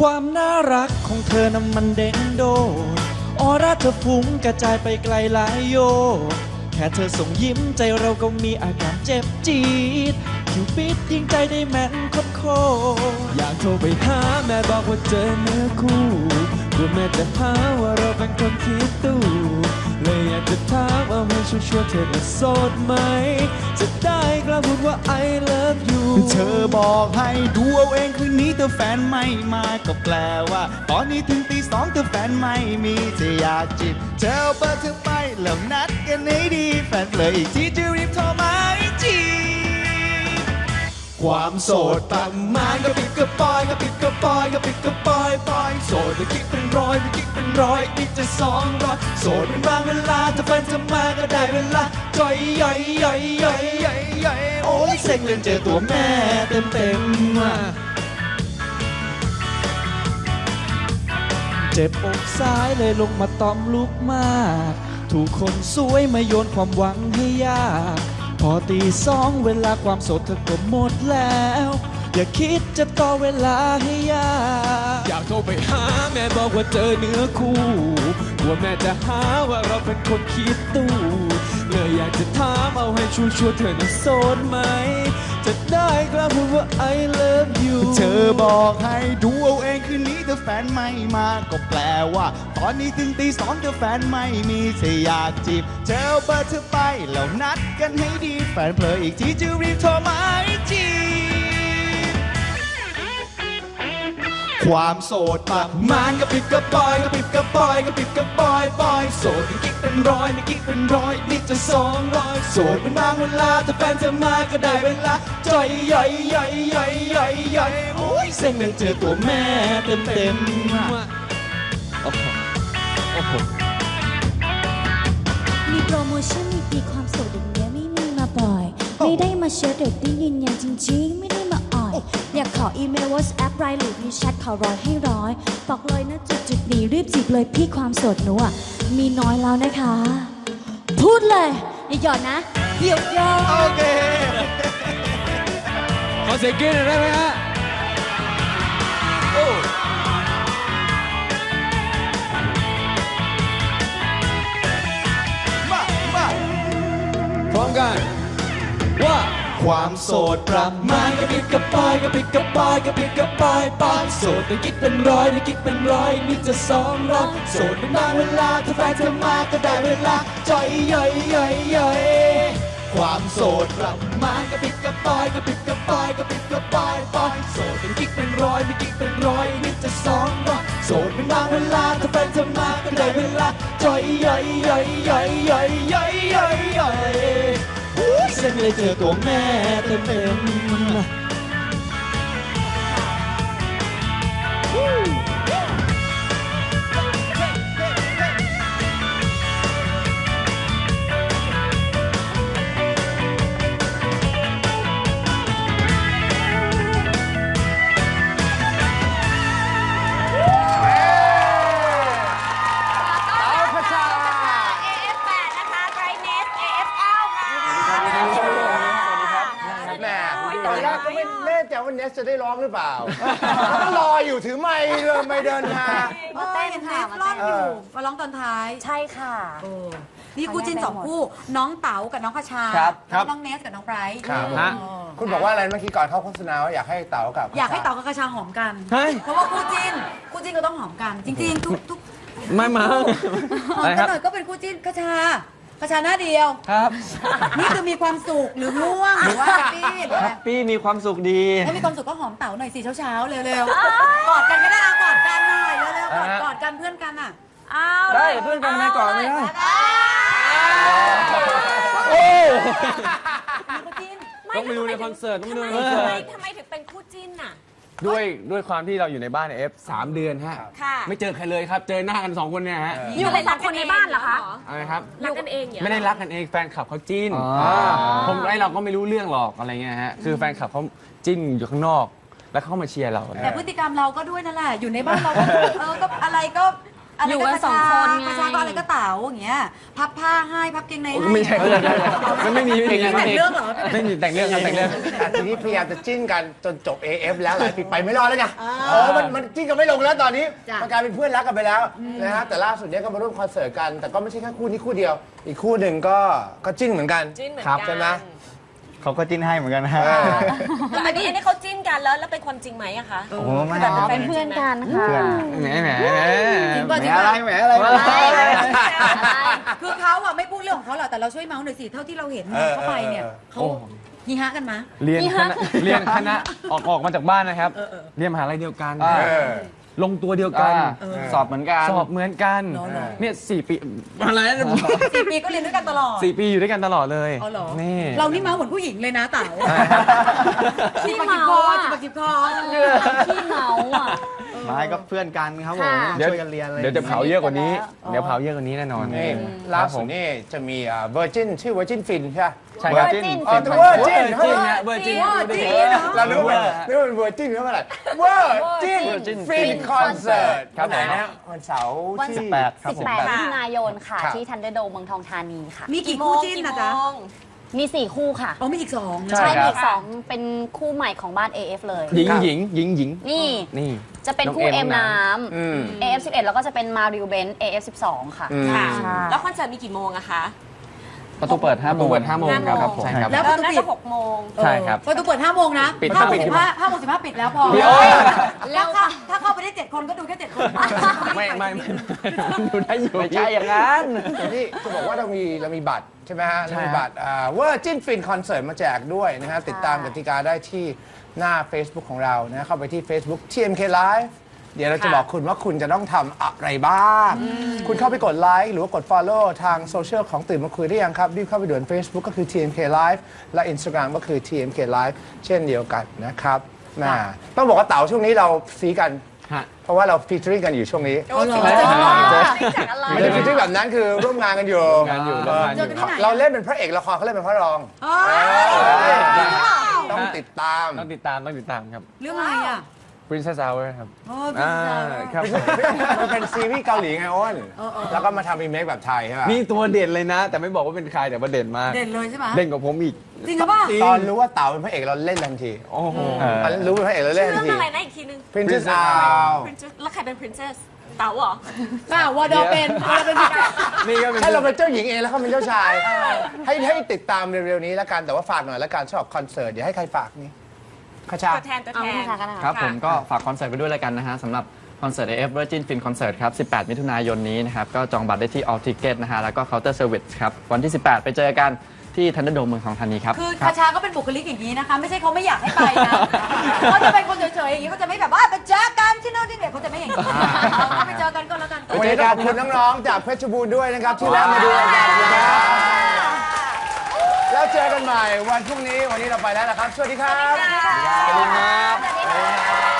ความน่ารักของเธอนั้นมันเด่นโดดออร่าเธอฟุ้งกระจายไปไกลหลายโยแค่เธอส่งยิ้มใจเราก็มีอาการเจ็บจี๊ดคิวปิดยิงใจได้แม่นโคตรโคอยากโทรไปหาแม่บอกว่าเจอเนื้อคู่กลัวแม่จะหาว่าเราเป็นคนคิดตู่ ถามว่าให้ชัวร์ๆเธอน่ะโสดไหม จะได้กล้าพูดว่า I love you เธอบอกให้ดูเอาเองคืนนี้เธอแฟนไม่มาก็แปลว่า ตอนนี้ถึงตีสองเธอแฟนไม่มีจะอยากจีบเธอเอาเบอร์เธอไปแล้วนัดกันให้ดี แฟนเลยอีกทีจะรีบโทรมาจีบความโสดประมาณกระปิดกระปอยกระปิดกระปอยกระปิดกระปอยปอยโสดจะคิดเป็นร้อยจะคิดเป็นร้อยนี่จะสองร้อย ดเป็นบางเวลาถ้าแฟนจะมาก็ได้เวลาจ่อยย่อยย่อยย่อยย่อยย่อยโอ้ยเซ็งเล่นเจอตัวแม่เต็มเต็มๆอะเจ็บอกซ้ายเลยลงมาตอมลุกมาก ถูกคนสวยมาโยนความหวังให้ยาก พอตีสองเวลาความโสดเธอก็หมดแล้ว อย่าคิดจะต่อเวลาให้ยาก อยากโทรไปหาแม่บอกว่าเจอเนื้อคู่ กลัวแม่จะหาว่าเราเป็นคนคิดตู้เลยอยากจะถามเอาให้ชัวร์ๆเธอน่ะโสดไหม จะได้กล้าพูดว่า I love you เธอบอกให้ดูเอาเองคืนนี้เธอแฟนไม่มา ก็แปลว่า ตอนนี้ถึงตีสองเธอแฟนไม่มีเธออยากจีบเธอเบอร์เธอไปแล้วนัดกันให้ดี แฟนเพลออีกทีจะรีบโทรมาให้จีบ ความโสดประมาณกระปิดกระปอยกระปิดกระปอยกระปิดกระปอยปอยโสดเป็นกิ๊กเป็นร้อยไม่กิ๊กเป็นร้อยนี่จะสองร้อยโสดเป็นบางเวลาถ้าแฟนจะมาก็ได้เวลาจ่อยย่อยย่อยย่อยย่อยย่อยโอ้ยเซ็งเลยเจอตัวแม่เต็มเต็มๆอะโอ้โหโอ้โหมีโปรโมชั่นมีปีความโสดอย่างเงี้ยไม่มีมาบ่อย ไม่ได้มาเชียร์เดตติ้งยืนยันจริงๆไม่ได้มา อ่อยอยากขออีเมล WhatsApp ไลน์หรือมีแชทขอร้อยให้ร้อยบอกเลยนะจุดจุดๆนี้รีบจีบเลยพี่ความโสดหนูอะมีน้อยแล้วนะคะ พูดเลยอย่าหย่อนนะเดี๋ยวเดี๋ยวโอเค ขอเสียงกรี๊ดหน่อยได้ไหมฮะโอ้มา มา พร้อมกันว่า ความโสดประมานกระปิดกระปายกระปิดกระปายกระปิดกระปายปายโสดแต่คิดเป็นร้อยแต่คิดเป็นร้อยนี่จะสองร้อโสดเป็นบางเวลาถ้าแฟนเธอมาก็ได้เวลาจ่อยย่อยย่อยย่อยความโสดประมานกระปิดกระปายกระปิดกระปายกระปิดกระปายปายโสดเป็นกิ๊กเป็นร้อยไม่กิ๊กเป็นร้อยนี่จะสองร้อโสดเป็นบางเวลาถ้าแฟนเธอมาก็ได้เวลาจ่อยย่อยย่อยย่อยย่อยย่อยย่อย ย่อยอุ๊ยเส้นเลยเจอตัวแม่เต็มเต็ม จว่าเนสจะได้ร้องหรือเปล่า ก็รออยู่ถือไมค์เลยไม่เดินมา มาเต้นค่ะมาร้องอยู่มาร้องตอนท้าย ใช่ค่ะ นี่คู่จิ้นสองคู่ น้องเต๋ากับน้องคชาครับครับ น้องเนสกับน้องไบรท์ครับฮะ คุณบอกว่าอะไรเมื่อกี้ก่อนเข้าโฆษณาว่าอยากให้เต๋ากับอยากให้เต๋ากับคชาหอมกัน เฮ้ย เพราะว่าคู่จิ้นคู่จิ้นก็ต้องหอมกัน จริงๆ ทุกทุกไม่มา หอมอะไรคกัรันบ หน่อยก็เป็นคู่จิ้นคชา คชาหน้าเดียว ครับนี่คือมีความสุขหรือง่วงหรือว่าแฮปปี้หรืออะไรพี่มีความสุขดีถ้ามีความสุขก็หอมเต๋าหน่อยสิเช้าๆเร็วๆกอดกันก็ได้เอากอดกันหน่อยเร็วๆกอดกอดกันเพื่อนกันอะเอาได้เพื่อนกันทำไมก่อนไม่ได้โอ้มีคู่จิ้น ต้องไปดูในคอนเสิร์ตต้องไปดูในคทำอนไมเสิร์ต ทำไมถึงเป็นคู่จิ้นน่ะ ด้วยด้วยความที่เราอยู่ในบ้านเอฟสามเดือนฮะ ค่ะ ไม่เจอใครเลยครับ เจอหน้ากันสองคนเนี่ยฮะอยู่กันสองคนในบ้านเหรอคะอะไรครับ รักกันเองเนี่ยไม่ได้รักกันเองแฟนคลับเขาจิ้นอ๋ออ่าผมไอเราก็ไม่รู้เรื่องหรอกอะไรเงี้ยฮะ คือแฟนคลับเขาจิ้นอยู่ข้างนอก แล้วเขามาเชียร์เรา แต่พฤติกรรมเราก็ด้วยนั่นแหละ อยู่ในบ้านเราก็เออก็อะไรก็ะไรอยู่กันสองคนไง กระชาก็อะไรก็เต๋าอย่างเงี้ย พับผ้าให้ พับเกงในให้ไม่ใช่ไม่ใช่ไม่ไม่มีไม่มีแต่งเรื่องเหรอ ไม่มีแต่งเรื่องครับแต่งเรื่อง แต่ทีนี้พยายามจะจิ้นกันจนจบ AF แล้วหลายปีไปไม่รอดแล้วไงเออมันมันจิ้นกันไม่ลงแล้วตอนนี้จ้ะ มันกลายเป็นเพื่อนรักกันไปแล้วนะฮะแต่ล่าสุดเนี้ยก็มาร่วมคอนเสิร์ตกัน แต่ก็ไม่ใช่แค่คู่นี้คู่เดียว อีกคู่หนึ่งก็ก็จิ้นเหมือนกันจิ้นเหมือนครับกัน ใช่ไหม เขาก็จิ้นให้เหมือนกันนะฮะเออแต่อันนี้อันนี้เขาจิ้นกันแล้วแล้วเป็นความจริงไหมอะคะ โอ้โหไม่แบบครับเป็นเพื่อนกันค่ะ เพื่อนแหมแหมจริงป่ะแหมจริงอะไรป่ะแหมอะไรคือเขาอะไม่พูดเรื่องของเขาหรอกแต่เราช่วยเมาส์หน่อยสิเท่าที่เราเห็นเออเข้าไปเนี่ยเออเขาฮีฮะกันมะเรียนคณะเรียนคณะออกออกมาจากบ้านนะครับเออเออเรียนมหาลัยเดียวกันอ่าเออ ลงตัวเดียวกันสอบเหมือนกัน สอบเหมือนกันเหรอเหรอเนี่ยสี่ปีอะไรนะสี่ปีก็เรียนด้วยกันตลอดสี่ปีอยู่ด้วยกันตลอดเลยอ๋อเหรอนี่ เรานี่เมาส์เหมือนผู้หญิงเลยนะเต๋าขี้จิบเมาคออะจิบจิบคอ ขี้เมาอะ ไม้ก็เพื่อนกันครับผมค่ะเดี๋ยวช่วยกันเรียนเลยเดี๋ยวจะเผาเยอะกว่านี้ อ๋อ เดี๋ยวเผาเยอะกว่านี้แน่นอนนี่คล่ารับผสุดมนี่จะมีอ่า Virgin ชื่อ Virgin Fin ใช่ไหม ใช่ครับ Virgin อ๋อ Virgin จริงฮะเวอร์จิน เรานึกว่านึกว่าเป็น Virgin หรือว่าอะไร Virgin Fin Concert ครับไหนผมนะวันเสาร์วันที่18ครับผม 18มิถุนายนค่ะ ครับ ที่ทันเดอร์โดมเมืองทองธานีค่ะ มีกี่คู่จิ้นนะจ๊ะมี 4 คู่ค่ะ อ๋อมีอีกสองนะ ใช่ครับมีอีกสองเป็นคู่ใหม่ของบ้าน AF เลย หญิงหญิงหญิงหญิงนี่นี่จะเป็นคู่น้องเอ็เอ็มมน้น้อืมำ AF 11 แล้วก็จะเป็นมาริวเบน AF 12 ค่ะ อืม ค่ะใช่แล้วคอนเสิร์ตมีกี่โมงอะคะ ประตูเปิด5ประตูเปิด5โมงครับห้าโมงใช่ครับ แล้ว เริ่มน่าจะหกโมง ใช่ครับเออประตูเปิดห้าโมงนะปิดห้าโมปิงดสิบห้าห้าโมงสิบห้าปิดแล้วพอเดี๋ยว แล้วถ้าถ้าเข้าไปได้เจ็ดคนก็ดูแค่เจ็ดคนไม่ไม่ไม่มันดูได้อยู่ไม่ใช่อย่างนั้นนี่จะบอกว่าเรามีเรามีบัตรใช่ไหมฮะใช่เรามีบัตรเวอร์จินฟินคอนเสิร์ตมาแจกด้วยนะฮะ ติดตามกติกาได้ที่หน้า Facebook ของเรานะเข้าไปที่ Facebook TMK Live เดี๋ยวเราจะค่ะ บอกคุณว่าคุณจะต้องทำอะไรบ้าง คุณเข้าไปกดไลค์หรือว่ากด Follow ทางโซเชียลของตื่นมาคุยได้ยังครับรีบเข้าไปด่วน Facebook ก็คือ TMK Live และ Instagram ก็คือ TMK Live เช่นเดียวกันนะครับแหม่ต้องบอกว่าเต๋าช่วงนี้เราซีกัน ฮะ เพราะว่าเราฟีเจอริ่งกันอยู่ช่วงนี้ โอ้โหไม่เจอกันหน่อยไม่จากอะไร ไม่ได้ฟีเจอริ่งแบบนั้นคือร่วมงานกันอยู่งานอยู่ร่วมงานอยู่ เจอกันที่ไหนเราเล่นเป็นพระเอกละครเขาเล่นเป็นพระรองอ๋อจริงหรือเปล่าต้องติดตาม ต้องติดตามต้องติดตามครับ เรื่องอะไรอะ Princess Hour ครับ โอ้อ่า ครับผมมันเป็นซีรีส์เกาหลีไงอ้นแล้วก็มาทำรีเมคแบบไทยใช่ป่ะนี่ตัวเด่นเลยนะ แต่ไม่บอกว่าเป็นใครแต่ว่าเด่นมาก เด่นเลยใช่ไหมเด่นกว่าผมอีก จริงหรือเปล่าตอนรู้ว่าเต๋าเป็นพระเอกเราเล่นทันทีโอ้โห ตอนรู้เป็นพระเอกเราเล่นเรื่ทัอนงที อะไรนะอีกทีนึง Princess Out Princess แล้วใครเป็น princess เต๋าเหรอ เปล่าวอดอเป็นวอดอเป็นนี่ก็เป็นให้เราเป็นเจ้าหญิงเองแล้วเขาเป็นเจ้าชาย ให้ให้ติดตามเร็วๆนี้แล้วกันแต่ว่าฝากหน่อยแล้วกันชอบคอนเสิร์ตเดี๋ยวให้ใครฝากนี่ ขชา ตัวแทนตัวเอาแทไม่นใช่กันนะครับคะผมก็ฝากคอนเสิร์ตไปด้วยแล้วกันนะฮะสำหรับคอนเสิร์ต AF Virgin Fin Concert ครับ 18 มิถุนายนนี้นะครับ ก็จองบัตรได้ที่ All Ticket นะฮะ แล้วก็ Counter Service ครับ วันที่ 18 ไปเจอกันที่ทันเดอร์โดมเมืองทองธานีครับคือคาชาก็เป็นบุคลิกอย่างนี้นะคะ ไม่ใช่เขาไม่อยากให้ไปนะเขาจะเป็นคนเฉยๆอย่างนี้เขาจะไม่แบบว่าไปเจอกันที่โน่นที่นี่เขาจะไม่อย่างนี้เอาไปเจอกันก็แล้วกัน วันนี้ต้องขอบคุณน้องๆ จากเพชรบูรณ์ด้วยนะครับ ที่แวะมาดูรายการนะครับแล้ วันพรุ่งนี้วันนี้เราไปแล้วนะครับ สวัสดีครับ สวัสดีครับ